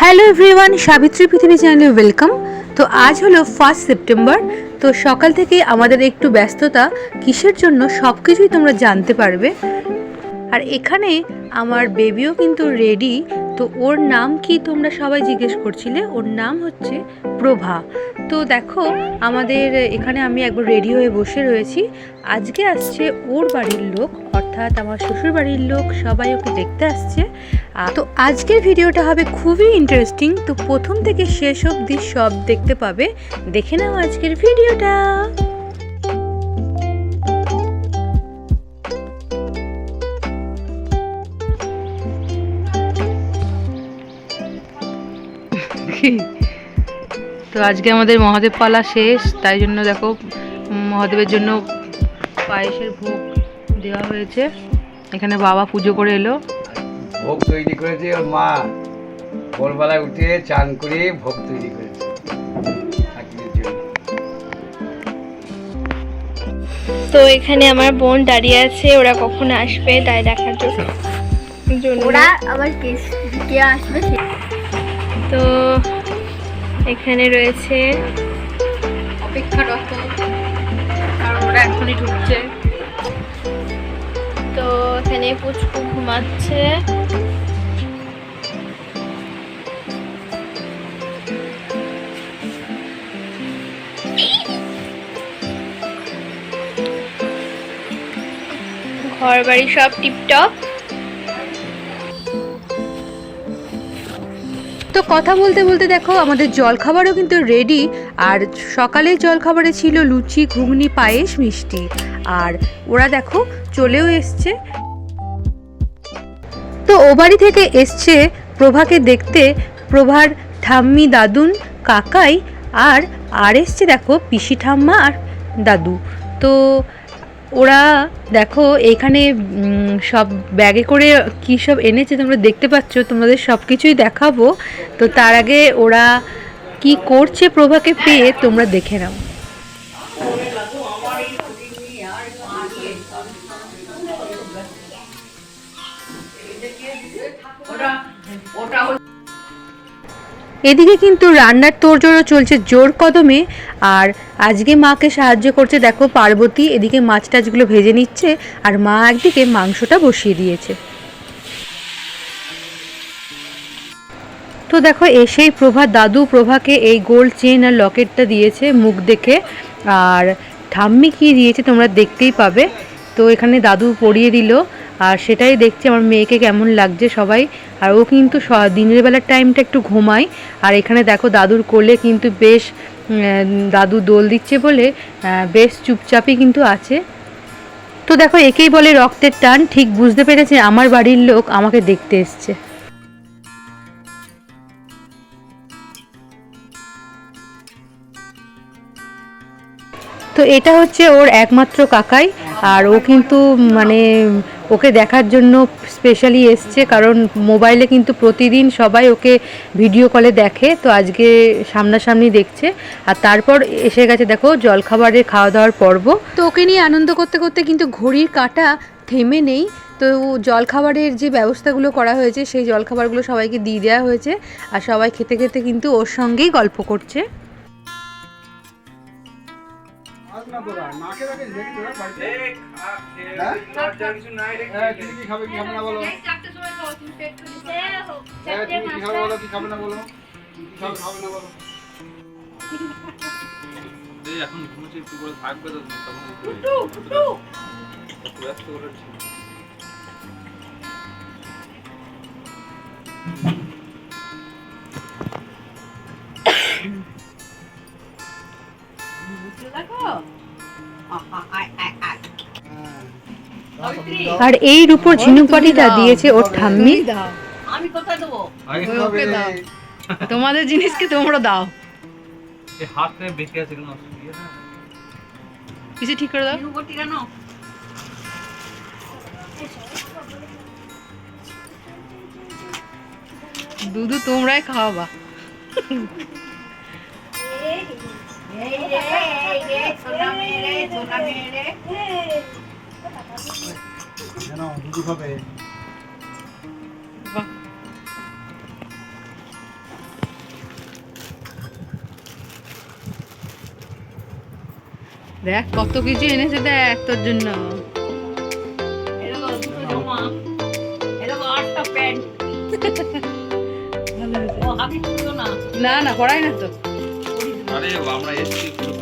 Hello everyone Savitri পৃথিবী চ্যানেলে welcome তো আজ হলো ফার্স্ট সেপ্টেম্বর তো সকাল থেকে আমাদের একটু ব্যস্ততা, কিসের জন্য সব কিছুই তোমরা জানতে পারবে। আর এখানে আমার বেবিও কিন্তু রেডি তো ওর নাম কি তোমরা সবাই জিজ্ঞেস করছিলে? ওর নাম হচ্ছে প্রভা। তো দেখো, আমাদের এখানে আমি একবার রেডি হয়ে বসে রয়েছি। আজকে আসছে ওর বাড়ির লোক, অর্থাৎ আমার শ্বশুর বাড়ির লোক, সবাই ওকে দেখতে আসছে। তো আজকের ভিডিওটা হবে খুবই ইন্টারেস্টিং তো প্রথম থেকে শেষ অবধি সব দেখতে পাবে। দেখে নাও আজকের ভিডিওটা তো আজকে আমাদের মহাদেব পালা শেষ তাই জন্য দেখো মহাদেবের জন্য পায়েসের ভোগ দেওয়া হয়েছে। এখানে বাবা পুজো করে এলো। ভোগ তৈরি করেছে ওর মা। ভোরবেলায় উঠে চান করে ভোগ তৈরি করেছে তো এখানে আমার বোন দাঁড়িয়ে আছে ওরা কখন আসবে তাই দেখার জন্য। ওরা আবার কে কে আসবে তো এখানে রয়েছে অপেক্ষারত কারণ ওরা এখনই ঢুকছে। তো এখানে পুচকু ঘুমাচ্ছে। ঘর বাড়ি সব টিপটপ। তো কথা বলতে বলতে দেখো, আমাদের জলখাবারও কিন্তু রেডি আর সকালের জলখাবারে ছিল লুচি, ঘুগনি, পায়েস, মিষ্টি। আর ওরা দেখো, চলেও এসছে। তো ও বাড়ি থেকে এসছে প্রভাকে দেখতে। প্রভার ঠাম্মি দাদুন, কাকাই আর আর এসছে দেখো পিসি ঠাম্মা আর দাদু। তো ওরা, দেখো, এখানে সব ব্যাগে করে কী সব এনেছে তোমরা দেখতে পাচ্ছ, তোমাদের সব কিছুই দেখাবো। তো তার আগে ওরা কি করছে প্রভাকে পেয়ে তোমরা দেখে নাও। এদিকে কিন্তু রান্নার তোড়জোড়ও চলছে জোর কদমে, আর আজকে মাকে সাহায্য করছে, দেখো পার্বতী, এদিকে মাছ টাছগুলো ভেজে নিচ্ছে, আর মা একদিকে মাংসটা বসিয়ে দিয়েছে। তো দেখো, এসেই প্রভা, দাদু প্রভাকে এই গোল্ড চেন আর লকেটটা দিয়েছে মুখ দেখে, আর ঠাম্মি কি দিয়েছে তোমরা দেখতেই পাবে। তো এখানে দাদু পরিয়ে দিল আর সেটাই দেখছি আমার মেয়েকে কেমন লাগছে সবাই। আর ও কিন্তু দিনের বেলার টাইমটা একটু ঘুমায়। আর এখানে দেখো দাদুর কোলে কিন্তু বেশ দাদু দোল দিচ্ছে বলে বেশ চুপচাপই কিন্তু আছে। তো দেখো একেই বলে রক্তের টান, ঠিক বুঝতে পেরেছে আমার বাড়ির লোক আমাকে দেখতে এসছে। তো এটা হচ্ছে ওর একমাত্র কাকাই, আর ও কিন্তু মানে ওকে দেখার জন্য স্পেশালি এসছে, কারণ মোবাইলে কিন্তু প্রতিদিন সবাই ওকে ভিডিও কলে দেখে, তো আজকে সামনাসামনি দেখছে। আর তারপর এসে গেছে, দেখো, জলখাবারের খাওয়া দাওয়ার পর্ব। তো ওকে নিয়ে আনন্দ করতে করতে কিন্তু ঘড়ির কাঁটা থেমে নেই। তো জলখাবারের যে ব্যবস্থাগুলো করা হয়েছে, সেই জলখাবারগুলো সবাইকে দিয়ে দেওয়া হয়েছে। আর সবাই খেতে খেতে কিন্তু ওর সঙ্গেই গল্প করছে। হ্যাঁ, তুমি কি খাবে কি খাবে না বলো? হ্যাঁ, তুমি কি খাবে বলো কি খাবে না বলো? কি খাবে খাবে না বলো? এখন ঘুমোচ্ছে একটু করে থাকবে তো তখন ব্যস্ত করে আর এই রূপোর ঝিনুক বাটিটা দিয়েছে ওর ঠাম্মি। আগে কি খাবে? তোমাদের জিনিসকে তোমরা দাও। এই হাত বেঁকে আছে কেন? কিছু ঠিক করে দাও। দুধু তোমরাই খাওয়াবা। দেখ কত কিছু এনেছে দেখ তোর জন্য। না না করাই না তো। আরে বাবা এসছি।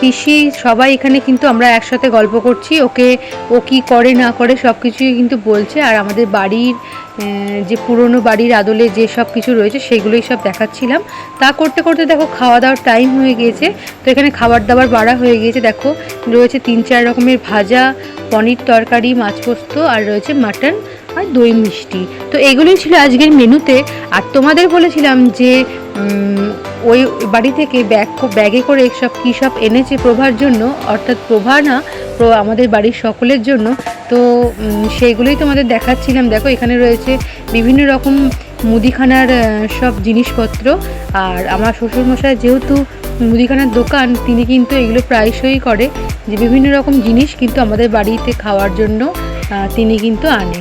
পিসি, সবাই এখানে কিন্তু আমরা একসাথে গল্প করছি। ওকে, ও কি করে, না করে সব কিছুই কিন্তু বলছে। আর আমাদের বাড়ির যে পুরনো বাড়ির আদলে যে সব কিছু রয়েছে, সেগুলোই সব দেখাচ্ছিলাম। তা করতে করতে দেখো খাওয়া দাওয়ার টাইম হয়ে গিয়েছে। তো এখানে খাবার দাবার বাড়া হয়ে গিয়েছে। দেখো, রয়েছে তিন, চার রকমের ভাজা, পনির তরকারি, মাছ পোস্ত, আর রয়েছে মাটন আর দই মিষ্টি। তো এগুলোই ছিল আজকের মেনুতে। আর তোমাদের বলেছিলাম যে ওই বাড়ি থেকে ব্যাগ ব্যাগে করে সব কী সব এনেছে প্রভার জন্য, অর্থাৎ প্রভা না আমাদের বাড়ির সকলের জন্য। তো সেইগুলোই তোমাদের দেখাচ্ছিলাম। দেখো, এখানে রয়েছে বিভিন্ন রকম মুদিখানার সব জিনিসপত্র। আর আমার শ্বশুরমশাই যেহেতু মুদিখানার দোকান, তিনি কিন্তু এগুলো প্রায়শই করে। যে বিভিন্ন রকম জিনিস কিন্তু আমাদের বাড়িতে খাওয়ার জন্য তিনি কিন্তু আনে।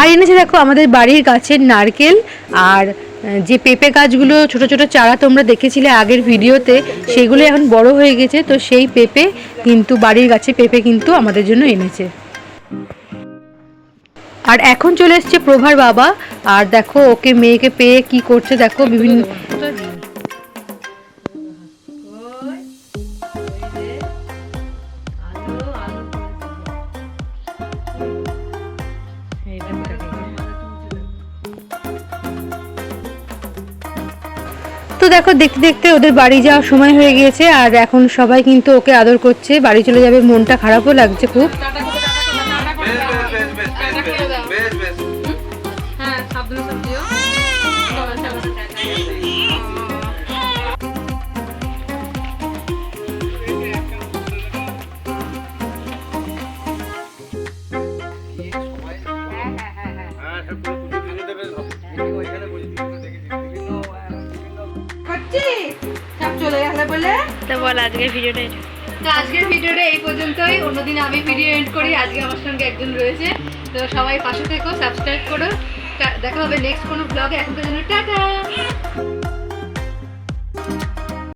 আর এনেছে দেখো আমাদের বাড়ির গাছের নারকেল আর যে পেঁপে গাছগুলো, ছোট ছোট চারা তোমরা দেখেছিলে আগের ভিডিওতে, সেগুলো এখন বড় হয়ে গেছে, তো সেই পেঁপে কিন্তু, বাড়ির গাছে পেঁপে কিন্তু আমাদের জন্য এনেছে। আর এখন চলে এসছে প্রভার বাবা, আর দেখো ওকে, মেয়েকে পেয়ে কি করছে দেখো, বিভিন্ন দেখো, দেখতে দেখতে ওদের বাড়ি যাওয়ার সময় হয়ে গিয়েছে, আর এখন সবাই কিন্তু ওকে আদর করছে। বাড়ি চলে যাবে, মনটা খারাপও লাগছে খুব। বিভিন্ন তো বল আজকের ভিডিওটা তো আজকের ভিডিওটা এই পর্যন্তই। অন্যদিন আমি ভিডিও এন্ড করি আজকে আমার সঙ্গে একজন রয়েছে। তো সবাই পাশে থেকো সাবস্ক্রাইব করো। দেখা হবে নেক্সট কোনো ব্লগে এখনকার জন্য টাটা!